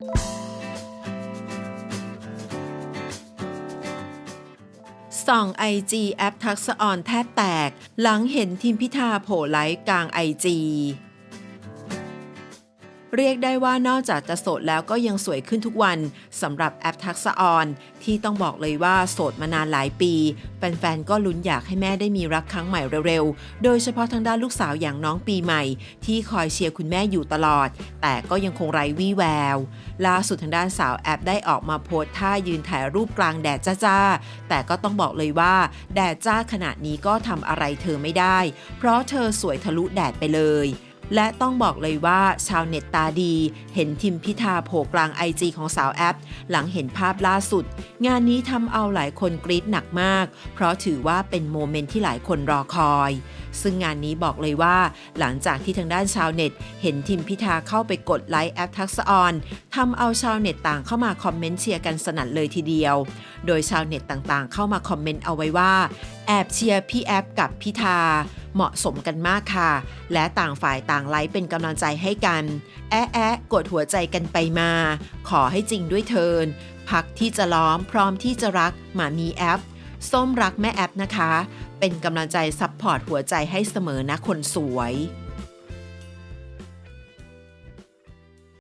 ส่องไอจีแอปทักษออนแทบแตก หลังเห็นทีมพิธาโผล่ไลฟ์กลางไอจี เรียกได้ว่านอกจากจะโสดแล้วก็ยังสวยขึ้นทุกวันสำหรับแอปทักษะออน ที่ต้องบอกเลยว่าโสดมานานหลายปี แฟนๆ ก็ลุ้นอยากให้แม่ได้มีรักครั้งใหม่เร็วๆ โดยเฉพาะทางด้านลูกสาวอย่างน้องปีใหม่ ที่คอยเชียร์คุณแม่อยู่ตลอด แต่ก็ยังคงไร้วี่แวว ล่าสุดทางด้านสาวแอปได้ออกมาโพสท่ายืนถ่ายรูปกลางแดดจ้าๆแต่ก็ต้องบอกเลยว่า แดดจ้าขนาดนี้ก็ทำอะไรเธอไม่ได้ เพราะเธอสวยทะลุแดดไปเลย และต้องบอกเลยว่าชาวเน็ตตาดี เห็นทิมพิธาโผล่กลางไอจีของสาวแอป หลังเห็นภาพล่าสุด งานนี้ทำเอาหลายคนกรี๊ดหนักมาก เพราะถือว่าเป็นโมเมนต์ที่หลายคนรอคอย ซึ่งงานนี้บอกเลยว่า หลังจากที่ทางด้านชาวเน็ต เห็นทิมพิธาเข้าไปกดไลค์แอปทักษออนทำเอาชาวเน็ตต่างเข้ามาคอมเมนต์เชียร์กันสนั่นเลยทีเดียว โดยชาวเน็ตต่างๆ เข้ามาคอมเมนต์เอาไว้ว่าแอบเชียร์พี่แอปกับพิธา เหมาะสมกันมากค่ะ และต่างฝ่ายต่างไลฟ์เป็นกำลังใจให้กัน แอะแอะกดหัวใจกันไปมา ขอให้จริงด้วยเทินพักที่จะล้อมพร้อมที่จะรักหมามีแอป ส้มรักแม่แอปนะคะ เป็นกำลังใจซัพพอร์ตหัวใจให้เสมอนะคนสวย